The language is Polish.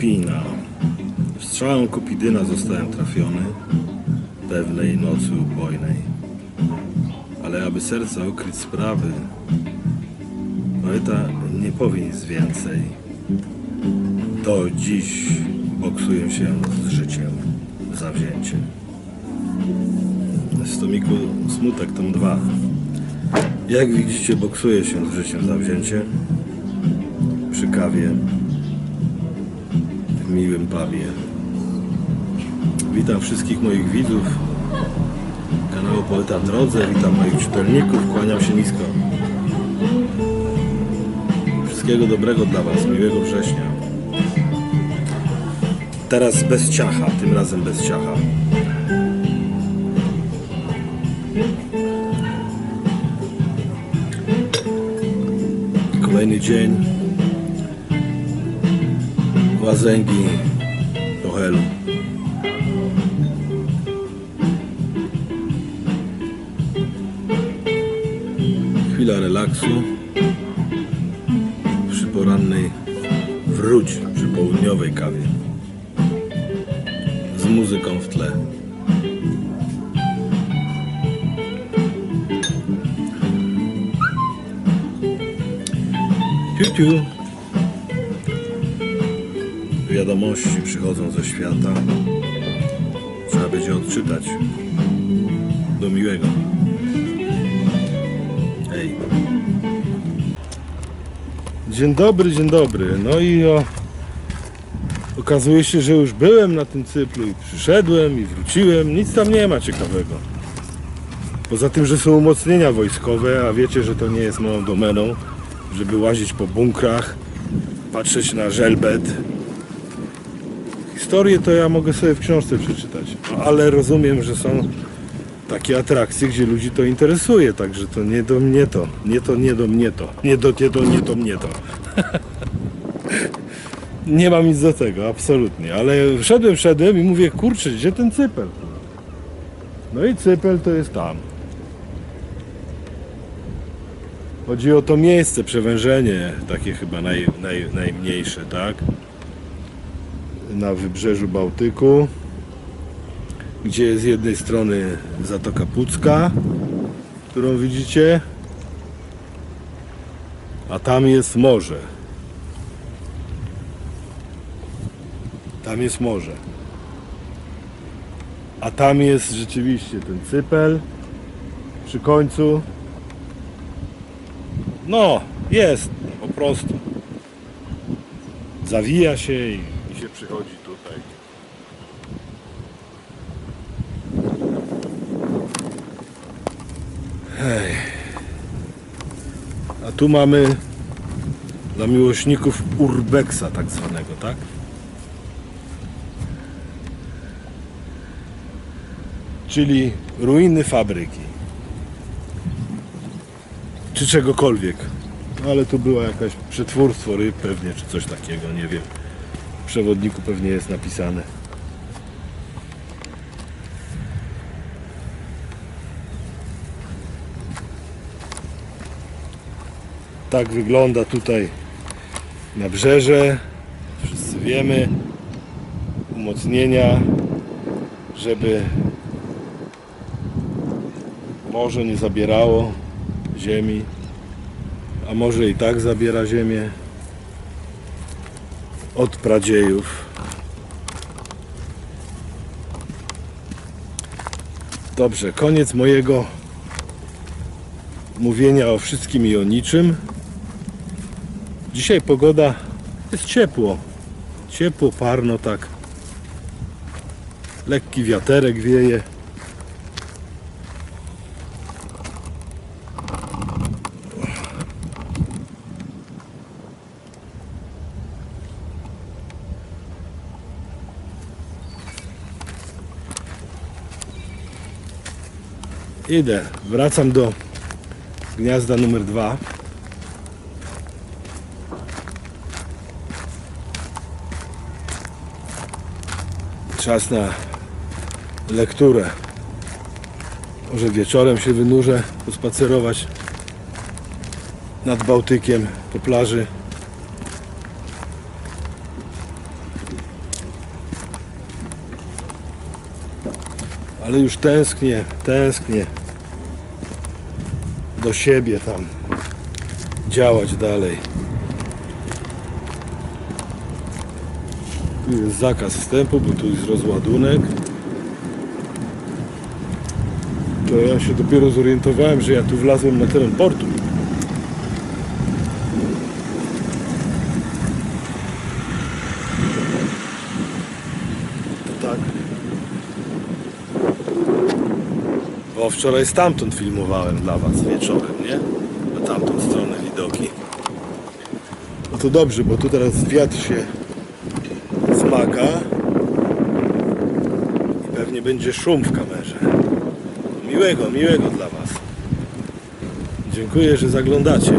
Kpina. Strzałem Kupidyna zostałem trafiony pewnej nocy upojnej. Ale aby serca ukryć sprawy, poeta nie powie nic więcej. Do dziś boksuję się z życiem zawzięcie. Z tomiku Smutek tom 2. Jak widzicie, boksuję się z życiem zawzięcie przy kawie miłym pubie. Witam wszystkich moich widzów kanału Poeta w Drodze, witam moich czytelników, kłaniam się nisko. Wszystkiego dobrego dla Was, miłego września. Teraz bez ciacha, tym razem bez ciacha. Kolejny dzień łazęgi do helu. Chwila relaksu przy porannej wróć przy południowej kawie z muzyką w tle. Piu, piu. Wiadomości przychodzą ze świata. Trzeba będzie odczytać. Do miłego. Hej. Dzień dobry, dzień dobry. No i o, okazuje się, że już byłem na tym cyplu i przyszedłem i wróciłem. Nic tam nie ma ciekawego. Poza tym, że są umocnienia wojskowe, a wiecie, że to nie jest moją domeną, żeby łazić po bunkrach, patrzeć na żelbet. Historię to ja mogę sobie w książce przeczytać, no, ale rozumiem, że są takie atrakcje, gdzie ludzi to interesuje, także to nie do mnie to, nie to, nie do mnie to, nie do, nie do, nie do mnie to. nie mam nic do tego, absolutnie, ale wszedłem, wszedłem i mówię, kurczę, gdzie ten cypel? No i cypel to jest tam. Chodzi o to miejsce, przewężenie, takie chyba naj, naj, najmniejsze, tak? Na wybrzeżu Bałtyku, gdzie z jednej strony Zatoka Pucka, którą widzicie, a tam jest morze. Tam jest morze. A tam jest rzeczywiście ten cypel przy końcu. No, jest po prostu. Zawija się i, się przychodzi tutaj. Hej. A tu mamy dla miłośników urbexa tak zwanego, tak? Czyli ruiny fabryki czy czegokolwiek. No, ale tu była jakaś przetwórstwo ryb pewnie, czy coś takiego, nie wiem. Przewodniku pewnie jest napisane. Tak wygląda tutaj nabrzeże. Wszyscy wiemy. Umocnienia, żeby morze nie zabierało ziemi, a może i tak zabiera ziemię od pradziejów. Dobrze, koniec mojego mówienia o wszystkim i o niczym. Dzisiaj pogoda jest ciepło. Ciepło, parno tak. Lekki wiaterek wieje. Idę, wracam do gniazda numer dwa. Czas na lekturę. Może wieczorem się wynurzę, pospacerować nad Bałtykiem po plaży. Ale już tęsknię, tęsknię do siebie tam działać dalej. Tu jest zakaz wstępu, bo tu jest rozładunek. To ja się dopiero zorientowałem, że ja tu wlazłem na teren portu. To tak. Bo wczoraj stamtąd filmowałem dla Was wieczorem, nie? Na tamtą stronę widoki. No to dobrze, bo tu teraz wiatr się zmaga i pewnie będzie szum w kamerze. Miłego, miłego dla Was. Dziękuję, że zaglądacie.